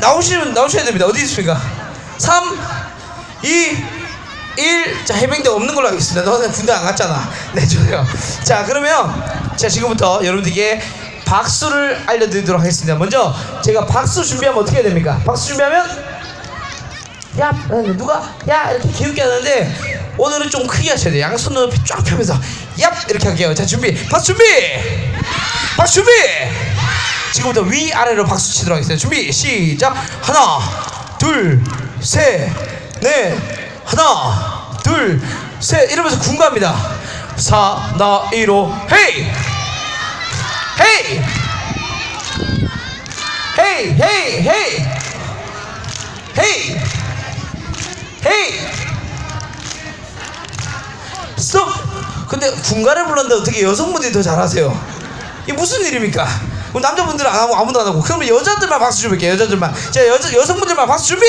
나오시면 나오셔야 됩니다. 어디 있습니까? 3, 2, 1. 자, 해병대 없는 걸로 하겠습니다. 너는 군대 안 갔잖아. 네, 좋아요. 자, 그러면 자, 지금부터 여러분들께 박수를 알려드리도록 하겠습니다. 먼저 제가 박수 준비하면 어떻게 해야 됩니까? 박수 준비하면 야, 어, 누가 야 이렇게 기울게 하는데 오늘은 좀 크게 하셔야 돼요. 양손 높이 쫙 펴면서 얍 이렇게 할게요. 자, 준비. 박수 준비. 박수 준비. 지금부터 위 아래로 박수 치도록 하겠습니다. 준비 시작. 하나, 둘, 셋, 넷. 하나, 둘, 셋. 이러면서 군가합니다. 사나이로. 헤이! 헤이! 헤이 헤이 헤이! 헤이! 헤이! 스톱! 근데 군가를 불렀는데 어떻게 여성분들이 더 잘하세요? 이게 무슨 일입니까 그럼 남자분들은 안 하고 아무도 안 하고. 그러면 여자들만 박수 줄게요 여자들만. 자 여자 여성분들만 박수 준비!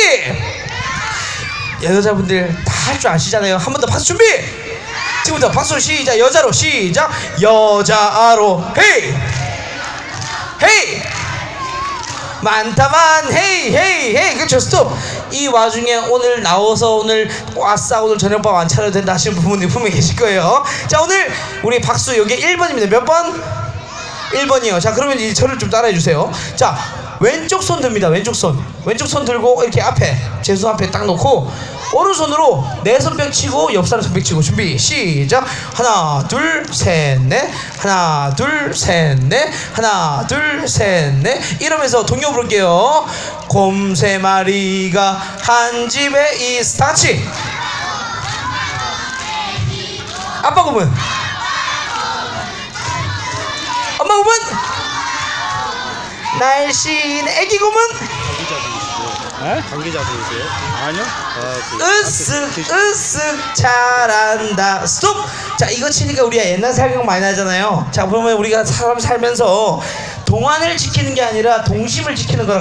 여자분들 다 할 줄 아시잖아요. 한 번 더 박수 준비! 지금부터 박수 시작. 여자로 시작. 여자로. 헤이! 헤이! 많다만. 헤이 헤이 헤이. 그렇죠 스톱. 이 와중에 오늘 나와서 오늘 와싸 오늘 저녁밥 안 차려도 된다 하시는 부모님 분명히 계실 거예요. 자 오늘 우리 박수 여기 1번입니다. 몇 번? 1번이요. 자 그러면 이 저를 좀 따라해 주세요. 자 왼쪽 손 듭니다. 왼쪽 손. 왼쪽 손 들고 이렇게 앞에 제손 앞에 딱 놓고 오른손으로 내 손뼉 치고 옆 사람 손뼉 치고 준비 시작. 하나 둘 셋 넷. 하나 둘 셋 넷. 하나 둘 셋 넷. 이러면서 동요 부를게요. 곰 세 마리가 한 집에 있어. 다 같이. 아빠 곰은 엄마 곰은 날씬 애기 곰은 에? 관계자 분이세요? 아니요. 아, 그 으쓱 으쓱 잘한다 스톱 자 이거 치니까 우리가 옛날 생각 많이 나잖아요 자 그러면 우리가 사람 살면서 동안을 지키는 게 아니라 동심을 지키는 거라고